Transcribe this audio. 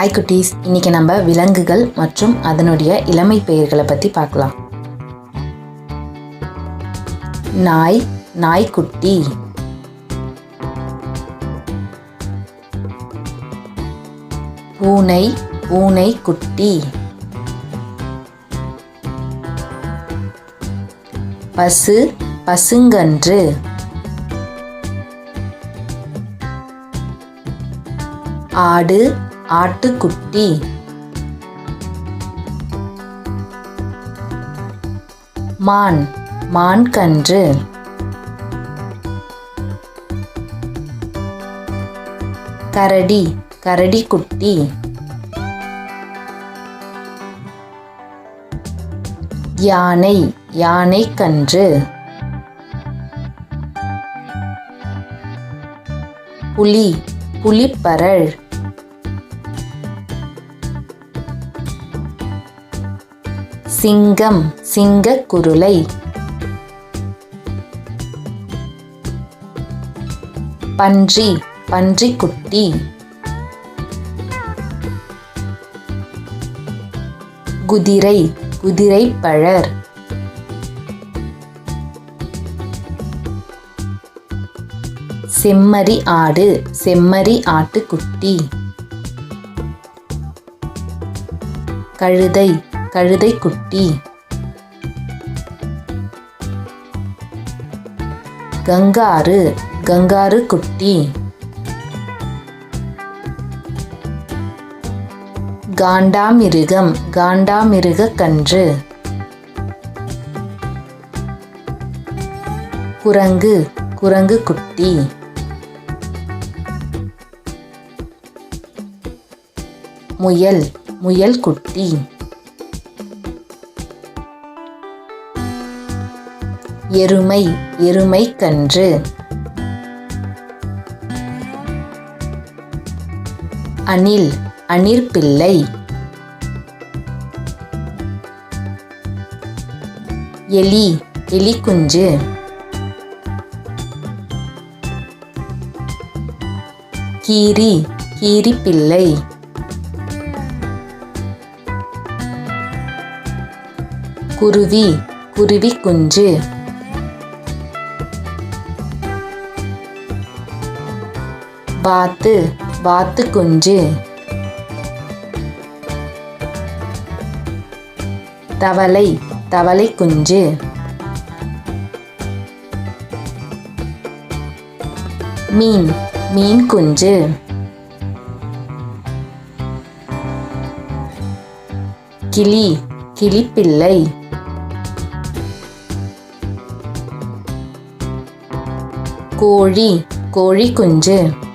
Hi குட்டீஸ் இன்னைக்கு நம்ம விலங்குகள் மற்றும் அதனுடைய இளமை பெயர்களை பற்றி பார்க்கலாம். நாய் நாய்க்குட்டி. பூனை பூனை குட்டி பசு பசுங்கன்று. ஆடு ஆட்டுக்குட்டி. மான் மான்கன்று. கரடி கரடிக்குட்டி. யானை யானைக்கன்று. புலி புலிப்பரள் சிங்கம் சிங்கக்குருளை பன்றி பன்றிக்குட்டி குதிரை குதிரை பழர். செம்மறி ஆடு செம்மறி ஆட்டுக்குட்டி. கழுதை கழுதைக்குட்டி. கங்காரு கங்காரு குட்டி காண்டாமிருகம் காண்டாமிருக கன்று குரங்கு குரங்கு குட்டி முயல் முயல் குட்டி எருமை எருமை கன்று. அணில் அணிற்பிள்ளை எலி எலிக்குஞ்சு. கீரி கீரிப்பிள்ளை குருவி குருவி வாத்து வாத்து குஞ்சு. தவளை தவளை குஞ்சு. மீன் மீன் குஞ்சு. கிளி கிளிப்பிள்ளை. கோழி கோழி குஞ்சு.